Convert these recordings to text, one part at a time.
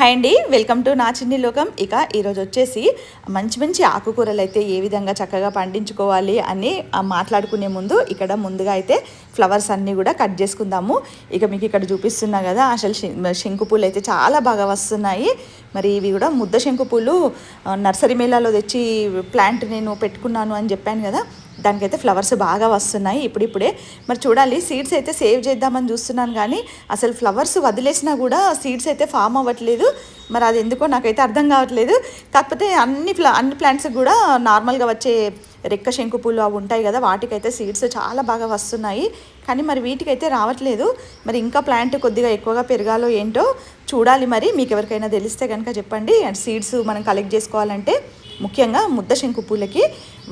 Hi అండి welcome to నా చిన్ని లోకం. ఇక ఈరోజు వచ్చేసి మంచి మంచి ఆకుకూరలు అయితే ఏ విధంగా చక్కగా పండించుకోవాలి అని మాట్లాడుకునే ముందు ఇక్కడ ముందుగా అయితే ఫ్లవర్స్ అన్నీ కూడా కట్ చేసుకుందాము. ఇక మీకు ఇక్కడ చూపిస్తున్నా కదా అసలు శంకు పూలు అయితే చాలా బాగా వస్తున్నాయి. మరి ఇవి కూడా ముద్ద శంకు పూలు నర్సరీ మేళాలో తెచ్చి ప్లాంట్ నేను పెట్టుకున్నాను అని చెప్పాను కదా దానికైతే ఫ్లవర్స్ బాగా వస్తున్నాయి ఇప్పుడిప్పుడే. మరి చూడాలి సీడ్స్ అయితే సేవ్ చేద్దామని చూస్తున్నాను కానీ అసలు ఫ్లవర్స్ వదిలేసినా కూడా సీడ్స్ అయితే ఫామ్ అవ్వట్లేదు. మరి అది ఎందుకో నాకైతే అర్థం కావట్లేదు. కాకపోతే అన్ని ఫ్లా అన్ని ప్లాంట్స్ కూడా నార్మల్గా వచ్చే రెక్క శంకు పూలు అవి ఉంటాయి కదా వాటికైతే సీడ్స్ చాలా బాగా వస్తున్నాయి. కానీ మరి వీటికైతే రావట్లేదు. మరి ఇంకా ప్లాంట్ కొద్దిగా ఎక్కువగా పెరగాలో ఏంటో చూడాలి మరి. మీకు ఎవరికైనా తెలిస్తే కనుక చెప్పండి. అండ్ సీడ్స్ మనం కలెక్ట్ చేసుకోవాలంటే ముఖ్యంగా ముద్ద శంకు పూలకి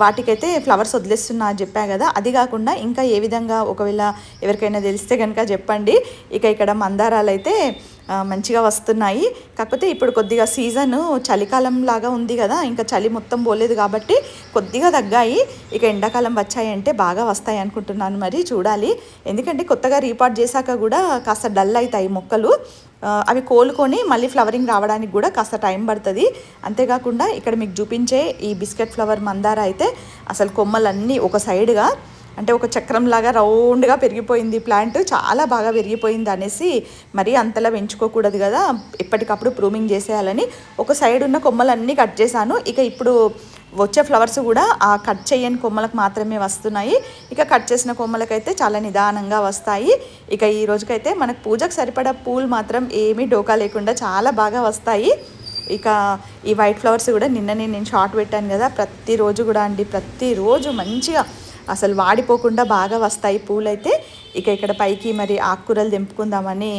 వాటికైతే ఫ్లవర్స్ వదిలేస్తున్నా అని చెప్పా కదా అది కాకుండా ఇంకా ఏ విధంగా ఒకవేళ ఎవరికైనా తెలిస్తే కనుక చెప్పండి. ఇక ఇక్కడ మందారాలు అయితే మంచిగా వస్తున్నాయి. కాకపోతే ఇప్పుడు కొద్దిగా సీజన్ చలికాలం లాగా ఉంది కదా ఇంకా చలి మొత్తం పోలేదు కాబట్టి కొద్దిగా తగ్గాయి. ఇక ఎండాకాలం వచ్చాయంటే బాగా వస్తాయి అనుకుంటున్నాను మరి చూడాలి. ఎందుకంటే కొత్తగా రీపాట్ చేశాక కూడా కాస్త డల్ అవుతాయి మొక్కలు. అవి కోలుకొని మళ్ళీ ఫ్లవరింగ్ రావడానికి కూడా కాస్త టైం పడుతుంది. అంతేకాకుండా ఇక్కడ మీకు చూపించే ఈ బిస్కెట్ ఫ్లవర్ మందార అయితే అసలు కొమ్మలన్నీ ఒక సైడ్గా అంటే ఒక చక్రంలాగా రౌండ్గా పెరిగిపోయింది ప్లాంట్. చాలా బాగా పెరిగిపోయింది అనేసి మరీ అంతలా పెంచుకోకూడదు కదా. ఎప్పటికప్పుడు ప్రూమింగ్ చేసేయాలని ఒక సైడ్ ఉన్న కొమ్మలన్నీ కట్ చేశాను. ఇక ఇప్పుడు వచ్చే ఫ్లవర్స్ కూడా ఆ కట్ చేయని కొమ్మలకు మాత్రమే వస్తున్నాయి. ఇక కట్ చేసిన కొమ్మలకైతే చాలా నిదానంగా వస్తాయి. ఇక ఈ రోజుకైతే మనకు పూజకు సరిపడా పూలు మాత్రం ఏమీ డోకా లేకుండా చాలా బాగా వస్తాయి. ఇక ఈ వైట్ ఫ్లవర్స్ కూడా నిన్ననే నేను షార్ట్ పెట్టాను కదా. ప్రతిరోజు కూడా అండి. ప్రతిరోజు మంచిగా అసలు వాడిపోకుండా బాగా వస్తాయి పూలైతే. ఇక ఇక్కడ పైకి మరి ఆకుకూరలు తెంపుకుందామని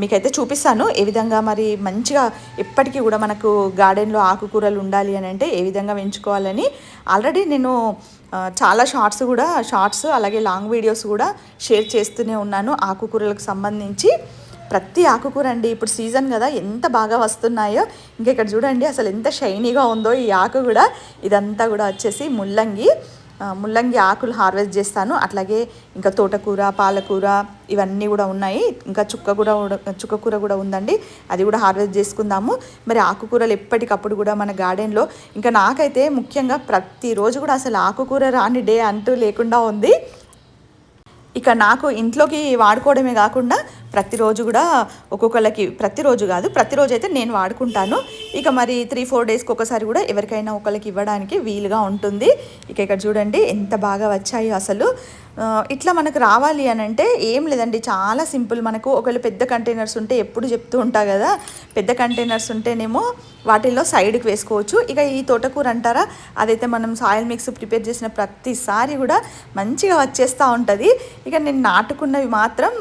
మీకైతే చూపిస్తాను. ఏ విధంగా మరి మంచిగా ఎప్పటికీ కూడా మనకు గార్డెన్లో ఆకుకూరలు ఉండాలి అని అంటే ఏ విధంగా పెంచుకోవాలని. ఆల్రెడీ నేను చాలా షార్ట్స్ కూడా షార్ట్స్ అలాగే లాంగ్ వీడియోస్ కూడా షేర్ చేస్తూనే ఉన్నాను ఆకుకూరలకు సంబంధించి. ప్రతి ఆకుకూర అండి ఇప్పుడు సీజన్ కదా ఎంత బాగా వస్తున్నాయో. ఇంకా ఇక్కడ చూడండి అసలు ఎంత షైనీగా ఉందో ఈ ఆకు కూడా. ఇదంతా కూడా వచ్చేసి ముల్లంగి. ముల్లంగి ఆకులు హార్వెస్ట్ చేస్తాను. అట్లాగే ఇంకా తోటకూర పాలకూర ఇవన్నీ కూడా ఉన్నాయి. ఇంకా చుక్క కూడా చుక్కకూర చుక్క కూర కూడా ఉందండి. అది కూడా హార్వెస్ట్ చేసుకుందాము. మరి ఆకుకూరలు ఎప్పటికప్పుడు కూడా మన గార్డెన్లో ఇంకా నాకైతే ముఖ్యంగా ప్రతిరోజు కూడా అసలు ఆకుకూర రాని డే అంటూ లేకుండా ఉంది. ఇక నాకు ఇంట్లోకి వాడుకోవడమే కాకుండా ప్రతిరోజు కూడా ఒక్కొక్కళ్ళకి ప్రతిరోజు కాదు ప్రతిరోజు అయితే నేను వాడుకుంటాను. ఇక మరి త్రీ ఫోర్ డేస్కి ఒకసారి కూడా ఎవరికైనా ఒకరికి ఇవ్వడానికి వీలుగా ఉంటుంది. ఇక ఇక్కడ చూడండి ఎంత బాగా వచ్చాయి అసలు. ఇట్లా మనకు రావాలి అని అంటే ఏం లేదండి. చాలా సింపుల్. మనకు ఒకవేళ పెద్ద కంటైనర్స్ ఉంటే ఎప్పుడు చెప్తూ ఉంటా కదా. పెద్ద కంటైనర్స్ ఉంటేనేమో వాటిల్లో సైడ్కి వేసుకోవచ్చు. ఇక ఈ తోటకూర అంటారా? అదైతే మనం సాయిల్ మిక్స్ ప్రిపేర్ చేసిన ప్రతిసారి కూడా మంచిగా వచ్చేస్తూ ఉంటుంది. ఇక నేను నాటుకున్నవి మాత్రం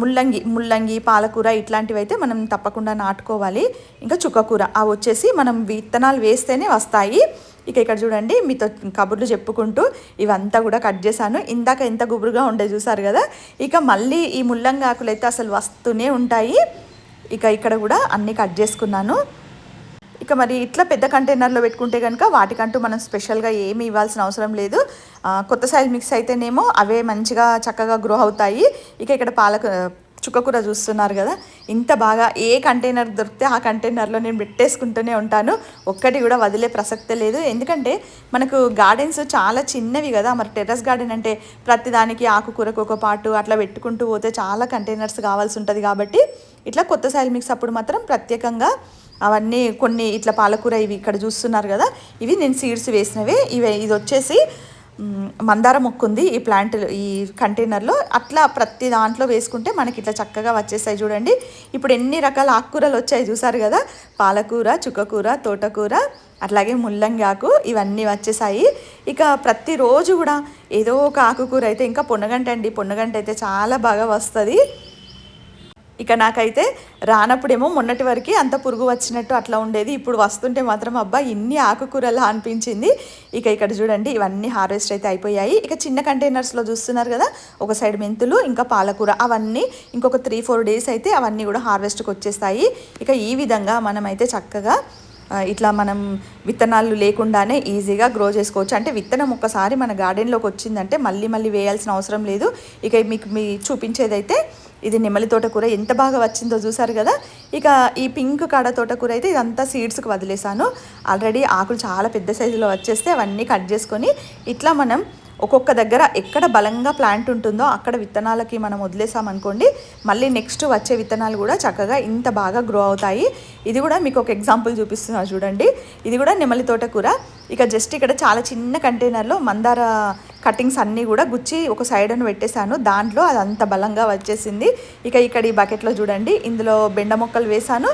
ముల్లంగి ముల్లంగి పాలకూర ఇట్లాంటివి అయితే మనం తప్పకుండా నాటుకోవాలి. ఇంకా చుక్కకూర అవి వచ్చేసి మనం విత్తనాలు వేస్తేనే వస్తాయి. ఇక ఇక్కడ చూడండి మీతో కబుర్లు చెప్పుకుంటూ ఇవంతా కూడా కట్ చేశాను. ఇందాక ఎంత గుబురుగా ఉండే చూసారు కదా? ఇక మళ్ళీ ఈ ముల్లంగి ఆకులు అయితే అసలు వస్తూనే ఉంటాయి. ఇక ఇక్కడ కూడా అన్నీ కట్ చేసుకున్నాను. ఇక మరి ఇట్లా పెద్ద కంటైనర్లో పెట్టుకుంటే కనుక వాటికంటూ మనం స్పెషల్గా ఏమి ఇవ్వాల్సిన అవసరం లేదు. కొత్త సైజ్ మిక్స్ అయితేనేమో అవే మంచిగా చక్కగా గ్రో అవుతాయి. ఇక ఇక్కడ పాలక చుక్కకూర చూస్తున్నారు కదా ఇంత బాగా ఏ కంటైనర్ దొరికితే ఆ కంటైనర్లో నేను పెట్టేసుకుంటూనే ఉంటాను. ఒక్కటి కూడా వదిలే ప్రసక్తే లేదు. ఎందుకంటే మనకు గార్డెన్స్ చాలా చిన్నవి కదా మరి టెర్రస్ గార్డెన్ అంటే ప్రతిదానికి ఆకుకూరకు ఒక పాటు అట్లా పెట్టుకుంటూ పోతే చాలా కంటైనర్స్ కావాల్సి ఉంటుంది కాబట్టి ఇట్లా కొత్త సైల్ మిక్స్ అప్పుడు మాత్రం ప్రత్యేకంగా అవన్నీ కొన్ని ఇట్లా పాలకూర ఇవి ఇక్కడ చూస్తున్నారు కదా ఇవి నేను సీడ్స్ వేసినవే. ఇవి ఇది వచ్చేసి మందార మొక్క ఉంది ఈ ప్లాంట్ ఈ కంటైనర్లో అట్లా ప్రతి దాంట్లో వేసుకుంటే మనకి ఇట్లా చక్కగా వచ్చేస్తాయి చూడండి. ఇప్పుడు ఎన్ని రకాల ఆకుకూరలు వచ్చాయి చూసారు కదా? పాలకూర చుక్కకూర తోటకూర అట్లాగే ముల్లంగి ఆకు ఇవన్నీ వచ్చేసాయి. ఇక ప్రతిరోజు కూడా ఏదో ఒక ఆకుకూర అయితే ఇంకా పొన్నగంట అండి. పొన్నగంట అయితే చాలా బాగా వస్తుంది. ఇక నాకైతే రానప్పుడేమో మొన్నటి వరకు అంత పురుగు వచ్చినట్టు అట్లా ఉండేది. ఇప్పుడు వస్తుంటే మాత్రం అబ్బా ఇన్ని ఆకుకూరలా అనిపించింది. ఇక ఇక్కడ చూడండి ఇవన్నీ హార్వెస్ట్ అయితే అయిపోయాయి. ఇక చిన్న కంటైనర్స్లో చూస్తున్నారు కదా ఒక సైడ్ మెంతులు ఇంకా పాలకూర అవన్నీ ఇంకొక త్రీ ఫోర్ డేస్ అయితే అవన్నీ కూడా హార్వెస్ట్కి వచ్చేస్తాయి. ఇక ఈ విధంగా మనమైతే చక్కగా ఇట్లా మనం విత్తనాలు లేకుండానే ఈజీగా గ్రో చేసుకోవచ్చు. అంటే విత్తనం ఒక్కసారి మన గార్డెన్లోకి వచ్చిందంటే మళ్ళీ మళ్ళీ వేయాల్సిన అవసరం లేదు. ఇక మీకు మీ చూపించేదైతే ఇది నెమలి తోటకూర ఎంత బాగా వచ్చిందో చూసారు కదా? ఇక ఈ పింక్ కాడ తోటకూర అయితే ఇదంతా సీడ్స్కి వదిలేసాను ఆల్రెడీ ఆకులు చాలా పెద్ద సైజులో వచ్చేస్తే అవన్నీ కట్ చేసుకొని ఇట్లా మనం ఒక్కొక్క దగ్గర ఎక్కడ బలంగా ప్లాంట్ ఉంటుందో అక్కడ విత్తనాలకి మనం వదిలేసామనుకోండి మళ్ళీ నెక్స్ట్ వచ్చే విత్తనాలు కూడా చక్కగా ఇంత బాగా గ్రో అవుతాయి. ఇది కూడా మీకు ఒక ఎగ్జాంపుల్ చూపిస్తున్నా చూడండి. ఇది కూడా నెమలి తోటకూర. ఇక జస్ట్ ఇక్కడ చాలా చిన్న కంటైనర్లో మందార కటింగ్స్ అన్నీ కూడా గుచ్చి ఒక సైడ్ను పెట్టేశాను. దాంట్లో అది అంత బలంగా వచ్చేసింది. ఇక ఇక్కడ ఈ బకెట్లో చూడండి ఇందులో బెండ మొక్కలు వేశాను.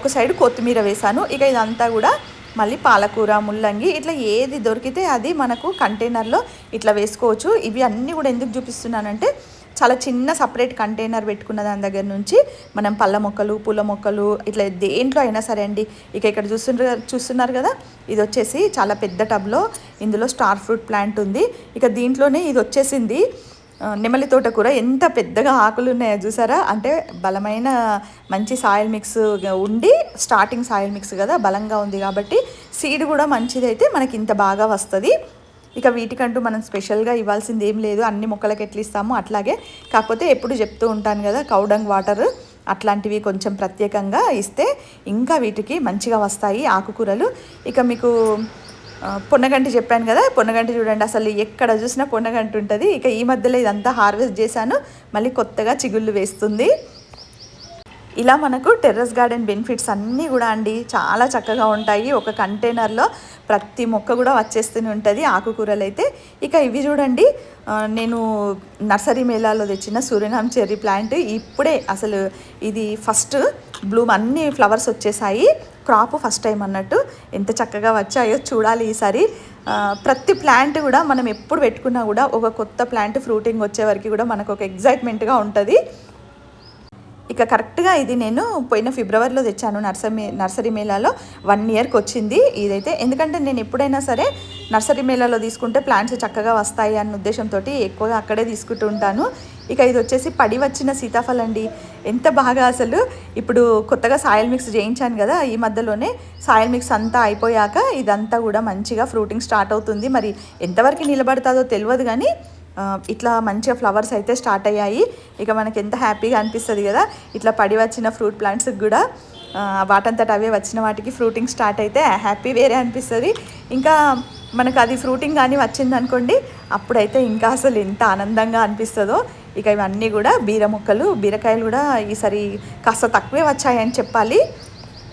ఒక సైడ్ కొత్తిమీర వేశాను. ఇక ఇదంతా కూడా మళ్ళీ పాలకూర ముల్లంగి ఇట్లా ఏది దొరికితే అది మనకు కంటైనర్లో ఇట్లా వేసుకోవచ్చు. ఇవి అన్నీ కూడా ఎందుకు చూపిస్తున్నానంటే చాలా చిన్న సపరేట్ కంటైనర్ పెట్టుకున్న దాని దగ్గర నుంచి మనం పళ్ళ మొక్కలు పూల మొక్కలు ఇట్లా దేంట్లో అయినా సరే అండి. ఇక ఇక్కడ చూస్తున్నారు చూస్తున్నారు కదా ఇది వచ్చేసి చాలా పెద్ద టబ్లో ఇందులో స్టార్ ఫ్రూట్ ప్లాంట్ ఉంది. ఇక దీంట్లోనే ఇది వచ్చేసింది నెమలి తోటకూర. ఎంత పెద్దగా ఆకులు ఉన్నాయో చూసారా? అంటే బలమైన మంచి సాయిల్ మిక్స్ ఉండి స్టార్టింగ్ సాయిల్ మిక్స్ కదా బలంగా ఉంది కాబట్టి సీడ్ కూడా మంచిదైతే మనకి ఇంత బాగా వస్తుంది. ఇక వీటికంటూ మనం స్పెషల్గా ఇవ్వాల్సింది ఏం లేదు. అన్ని మొక్కలకి ఎట్లా ఇస్తామో అట్లాగే. కాకపోతే ఎప్పుడు చెప్తూ ఉంటాను కదా కౌడంగ్ వాటర్ అట్లాంటివి కొంచెం ప్రత్యేకంగా ఇస్తే ఇంకా వీటికి మంచిగా వస్తాయి ఆకుకూరలు. ఇక మీకు పొన్నగంటి చెప్పాను కదా పొన్నగంటి చూడండి. అసలు ఎక్కడ చూసినా పొన్నగంటి ఉంటుంది. ఇక ఈ మధ్యలో ఇదంతా హార్వెస్ట్ చేశాను. మళ్ళీ కొత్తగా చిగుళ్ళు వేస్తుంది. ఇలా మనకు టెర్రస్ గార్డెన్ బెనిఫిట్స్ అన్నీ కూడా అండి. చాలా చక్కగా ఉంటాయి. ఒక కంటైనర్లో ప్రతి మొక్క కూడా వచ్చేస్తూనే ఉంటుంది. ఆకుకూరలు అయితే. ఇక ఇవి చూడండి. నేను నర్సరీ మేళాలో తెచ్చిన సూర్యనామ్ చెర్రీ ప్లాంట్. ఇప్పుడే అసలు ఇది ఫస్ట్ బ్లూమ్ అన్ని ఫ్లవర్స్ వచ్చేసాయి. క్రాప్ ఫస్ట్ టైం అన్నట్టు. ఎంత చక్కగా వచ్చాయో చూడాలి ఈసారి. ప్రతి ప్లాంట్ కూడా మనం ఎప్పుడు పెట్టుకున్నా కూడా ఒక కొత్త ప్లాంట్ ఫ్రూటింగ్ వచ్చే వరకు కూడా మనకు ఒక ఎగ్జైట్మెంట్గా ఉంటుంది. ఇక కరెక్ట్గా ఇది నేను పోయిన ఫిబ్రవరిలో తెచ్చాను నర్సరీ నర్సరీ మేళాలో. వన్ ఇయర్కి వచ్చింది ఇదైతే. ఎందుకంటే నేను ఎప్పుడైనా సరే నర్సరీ మేళాలో తీసుకుంటే ప్లాంట్స్ చక్కగా వస్తాయి అన్న ఉద్దేశంతో ఎక్కువగా అక్కడే తీసుకుంటూ ఉంటాను. ఇక ఇది వచ్చేసి పడి వచ్చిన సీతాఫలం అండి. ఎంత బాగా అసలు. ఇప్పుడు కొత్తగా సాయిల్ మిక్స్ చేయించాను కదా ఈ మధ్యలోనే. సాయిల్ మిక్స్ అంతా అయిపోయాక ఇదంతా కూడా మంచిగా ఫ్రూటింగ్ స్టార్ట్ అవుతుంది. మరి ఎంతవరకు నిలబడుతుందో తెలియదు కానీ ఇట్లా మంచిగా ఫ్లవర్స్ అయితే స్టార్ట్ అయ్యాయి. ఇక మనకి ఎంత హ్యాపీగా అనిపిస్తుంది కదా. ఇట్లా పడి వచ్చిన ఫ్రూట్ ప్లాంట్స్కి కూడా వాటంతట అవే వచ్చిన వాటికి ఫ్రూటింగ్ స్టార్ట్ అయితే హ్యాపీ వేరే అనిపిస్తుంది. ఇంకా మనకు అది ఫ్రూటింగ్ కానీ వచ్చింది అనుకోండి అప్పుడైతే ఇంకా అసలు ఎంత ఆనందంగా అనిపిస్తుందో. ఇక ఇవన్నీ కూడా బీర మొక్కలు బీరకాయలు కూడా ఈసారి కాస్త తక్కువే వచ్చాయని చెప్పాలి.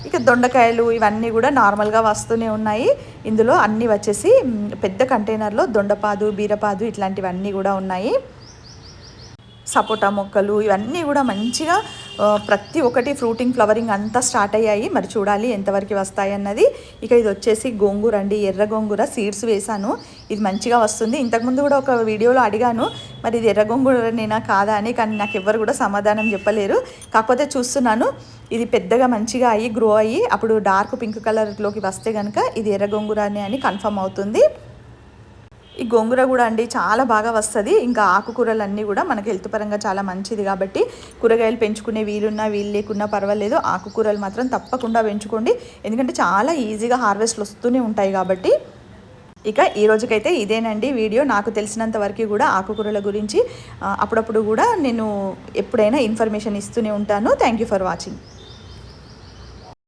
ఇక దొండకాయలు ఇవన్నీ కూడా నార్మల్గా వస్తూనే ఉన్నాయి. ఇందులో అన్నీ వచ్చేసి పెద్ద కంటైనర్లో దొండపాదు బీరపాదు ఇట్లాంటివన్నీ కూడా ఉన్నాయి. సపోటా మొక్కలు ఇవన్నీ కూడా మంచిగా ప్రతి ఒక్కటి ఫ్రూటింగ్ ఫ్లవరింగ్ అంతా స్టార్ట్ అయ్యాయి. మరి చూడాలి ఎంతవరకు వస్తాయి అన్నది. ఇక ఇది వచ్చేసి గోంగూర అండి. ఎర్ర గోంగూర సీడ్స్ వేశాను. ఇది మంచిగా వస్తుంది. ఇంతకుముందు కూడా ఒక వీడియోలో అడిగాను మరి ఇది ఎర్ర గోంగూర నేనా కాదా? అని. కానీ నాకు ఎవ్వరు కూడా సమాధానం చెప్పలేరు. కాకపోతే చూస్తున్నాను ఇది పెద్దగా మంచిగా అయ్యి గ్రో అయ్యి అప్పుడు డార్క్ పింక్ కలర్లోకి వస్తే కనుక ఇది ఎర్ర గోంగూర అని కన్ఫర్మ్ అవుతుంది. ఈ గోంగూర కూడా అండి చాలా బాగా వస్తుంది. ఇంకా ఆకుకూరలన్నీ కూడా మనకి హెల్త్ పరంగా చాలా మంచిది కాబట్టి కూరగాయలు పెంచుకునే వీలున్నా వీలు లేకున్నా పర్వాలేదు. ఆకుకూరలు మాత్రం తప్పకుండా పెంచుకోండి. ఎందుకంటే చాలా ఈజీగా హార్వెస్ట్లు వస్తూనే ఉంటాయి కాబట్టి ఇక ఈ రోజుకైతే ఇదేనండి వీడియో. నాకు తెలిసినంత వరకు కూడా ఆకుకూరల గురించి అప్పుడప్పుడు కూడా నేను ఎప్పుడైనా ఇన్ఫర్మేషన్ ఇస్తూనే ఉంటాను. Thank you for watching.